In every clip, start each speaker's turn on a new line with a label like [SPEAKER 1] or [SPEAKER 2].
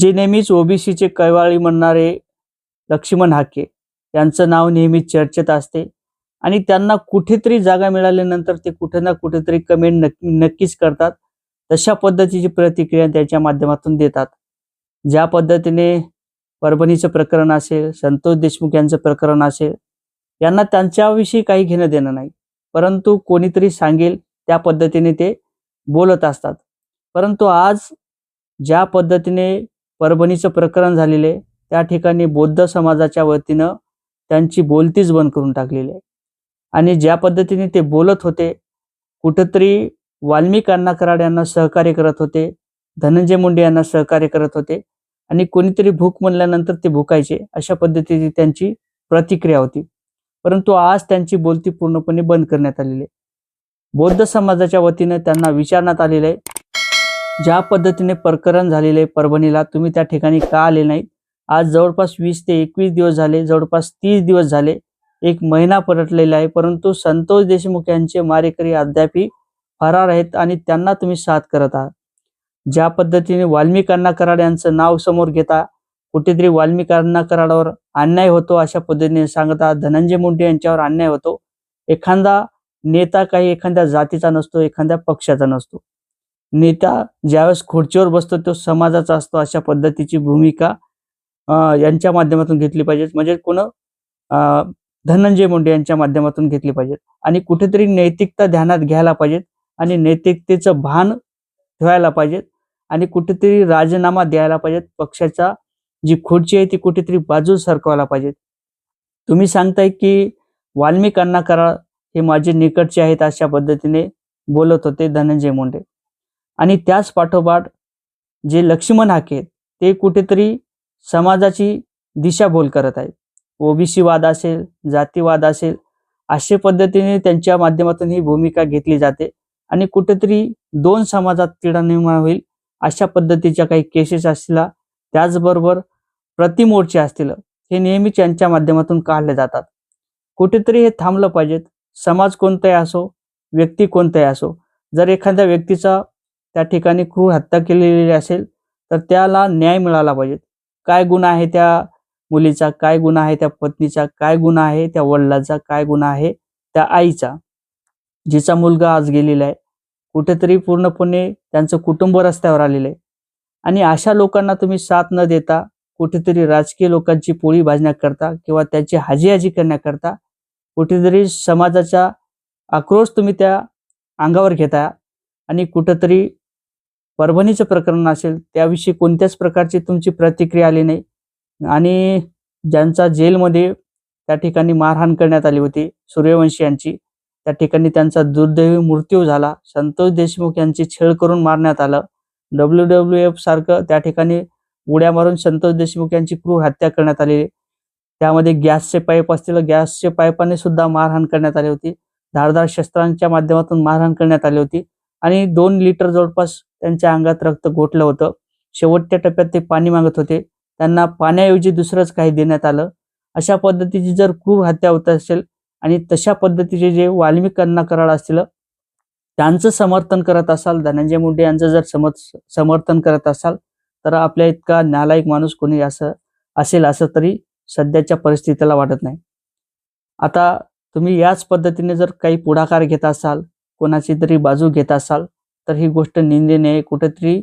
[SPEAKER 1] जे नेहमीच ओबीसीचे कैवाळी म्हणणारे लक्ष्मण हाके यांचं नाव नेहमीच चर्चेत असते आणि त्यांना कुठेतरी जागा मिळाल्यानंतर ते कुठे ना कुठेतरी कमेंट नक्की नक्कीच करतात. तशा पद्धतीची प्रतिक्रिया त्याच्या माध्यमातून देतात. ज्या पद्धतीने परभणीचं प्रकरण असेल संतोष देशमुख यांचं प्रकरण असेल यांना त्यांच्याविषयी काही घेणं देणं नाही. परंतु कोणीतरी सांगेल त्या पद्धतीने ते बोलत असतात. परंतु आज ज्या पद्धतीने परभणीचं प्रकरण झालेले त्या ठिकाणी बौद्ध समाजाच्या वतीनं त्यांची बोलतीच बंद करून टाकलेली आहे. आणि ज्या पद्धतीने ते बोलत होते कुठंतरी वाल्मिक अण्णा कराड यांना सहकार्य करत होते धनंजय मुंडे यांना सहकार्य करत होते आणि कोणीतरी भूक म्हणल्यानंतर ते भुकायचे अशा पद्धतीची त्यांची प्रतिक्रिया होती. परंतु आज त्यांची बोलती पूर्णपणे बंद करण्यात आलेली आहे. बौद्ध समाजाच्या वतीनं त्यांना विचारण्यात आलेलं आहे ज्या पद्धतीने प्रकरण झालेले परभणीला तुम्ही त्या ठिकाणी का आले नाहीत? आज जवळपास वीस ते एकवीस दिवस झाले जवळपास तीस दिवस झाले एक महिना परतलेला आहे परंतु संतोष देशमुख यांचे मारेकरी अद्यापही फरार आहेत आणि त्यांना तुम्ही साथ करत आहात. ज्या पद्धतीने वाल्मिकांना कराड यांचं नाव समोर घेता कुठेतरी वाल्मिकांना कराडावर अन्याय होतो अशा पद्धतीने सांगता धनंजय मुंडे यांच्यावर अन्याय होतो. एखादा नेता काही एखाद्या जातीचा नसतो एखाद्या पक्षाचा नसतो. नेता ज्यावेळेस खुर्चीवर बसतो तो समाजाचा असतो. अशा पद्धतीची भूमिका यांच्या माध्यमातून घेतली पाहिजे म्हणजे कोण धनंजय मुंडे यांच्या माध्यमातून घेतली पाहिजेत. आणि कुठेतरी नैतिकता ध्यानात घ्यायला पाहिजेत आणि नैतिकतेचं भान ठेवायला पाहिजेत आणि कुठेतरी राजीनामा द्यायला पाहिजेत. पक्षाचा जी खुर्ची आहे ती कुठेतरी बाजू सरकवायला पाहिजेत. तुम्ही सांगताय की वाल्मिकांना करा हे माझे निकटचे आहेत अशा पद्धतीने बोलत होते धनंजय मुंडे. आणि त्याच पाठोपाठ जे लक्ष्मण हाके आहेत ते कुठेतरी समाजाची दिशाभूल करत आहेत. ओबीसी वाद असेल जातीवाद असेल अशा पद्धतीने त्यांच्या माध्यमातून ही भूमिका घेतली जाते आणि कुठेतरी दोन समाजात तिढा निर्माण होईल अशा पद्धतीच्या काही केसेस असतील त्याचबरोबर प्रतिमोर्चे असतील हे नेहमीच यांच्या माध्यमातून काढले जातात. कुठेतरी हे थांबलं पाहिजेत. समाज कोणताही असो व्यक्ती कोणताही असो जर एखाद्या व्यक्तीचा त्या ठिकाणी क्रूर हत्या केलेली असेल तर त्याला न्याय मिळाला पाहिजे. काय गुन्हा आहे त्या मुलीचा? काय गुन्हा आहे त्या पत्नीचा? काय गुन्हा आहे त्या वडिलाचा? काय गुन्हा आहे त्या आईचा? जिचा मुलगा आज गेलेला आहे कुठेतरी पूर्णपणे त्यांचं कुटुंब रस्त्यावर आलेलं आहे. आणि अशा लोकांना तुम्ही साथ न देता कुठेतरी राजकीय लोकांची पोळी भाजण्याकरता किंवा त्याची हाजीहाजी करण्याकरता कुठेतरी समाजाचा आक्रोश तुम्ही त्या अंगावर घेता आणि कुठंतरी परभणीचं प्रकरण असेल त्याविषयी कोणत्याच प्रकारची तुमची प्रतिक्रिया आली नाही. आणि ज्यांचा जेलमध्ये त्या ठिकाणी मारहाण करण्यात आली होती सूर्यवंशी यांची त्या ठिकाणी त्यांचा दुर्दैवी मृत्यू झाला. संतोष देशमुख यांची छेड करून मारण्यात आलं. डब्ल्यू डब्ल्यू एफ सारखं त्या ठिकाणी उड्या मारून संतोष देशमुख यांची क्रूर हत्या करण्यात आली. त्यामध्ये गॅसचे पाईप असतील गॅसचे पाईपाने सुद्धा मारहाण करण्यात आली होती. धारदार शस्त्रांच्या माध्यमातून मारहाण करण्यात आली होती. आणि दोन लिटर जवळपास त्यांच्या अंगात रक्त गोठलं होतं. शेवटच्या टप्प्यात ते पाणी मागत होते. त्यांना पाण्याऐवजी दुसरंच काही देण्यात आलं. अशा पद्धतीची जर क्रूर हत्या होत असेल आणि तशा पद्धतीचे जे वाल्मिक कराड असतील त्यांचं समर्थन करत असाल धनंजय मुंडे यांचं जर समर्थ समर्थन करत असाल तर आपल्या इतका नालायक माणूस कोणी असं असेल असं तरी सध्याच्या परिस्थितीला वाटत नाही. आता तुम्ही याच पद्धतीने जर काही पुढाकार घेत असाल कोणाची तरी बाजू घेत असाल तर ही गोष्ट निंदनीय आहे कुठेतरी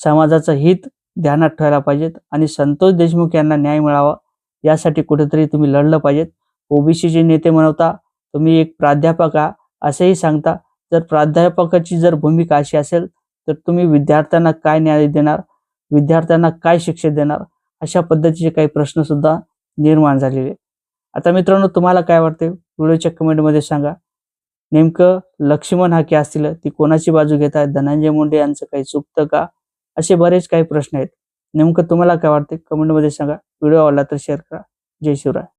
[SPEAKER 1] समाजाचं हित ध्यानात ठेवायला पाहिजेत आणि संतोष देशमुख यांना न्याय मिळावा यासाठी कुठेतरी तुम्ही लढलं पाहिजेत. ओबीसीचे नेते म्हणवता तुम्ही एक प्राध्यापक आहात सांगता. जर प्राध्यापकाची जर भूमिका अशी असेल तर तुम्ही विद्यार्थ्यांना काय न्याय देणार विद्यार्थ्यांना काय शिक्षा देणार अशा पद्धतीचे काही प्रश्न सुद्धा निर्माण झालेले आता मित्रांनो तुम्हाला काय वाटते? व्हिडिओच्या कमेंटमध्ये सांगा. नेमकं लक्ष्मण हाके असतील? ती कोणाची बाजू घेत आहेत धनंजय मुंडे यांचं काही चुकतं का? असे बरेच काही प्रश्न आहेत. नेमकं तुम्हाला काय वाटते कमेंटमध्ये सांगा. व्हिडिओ आवडला तर शेअर करा. जय शिवराय.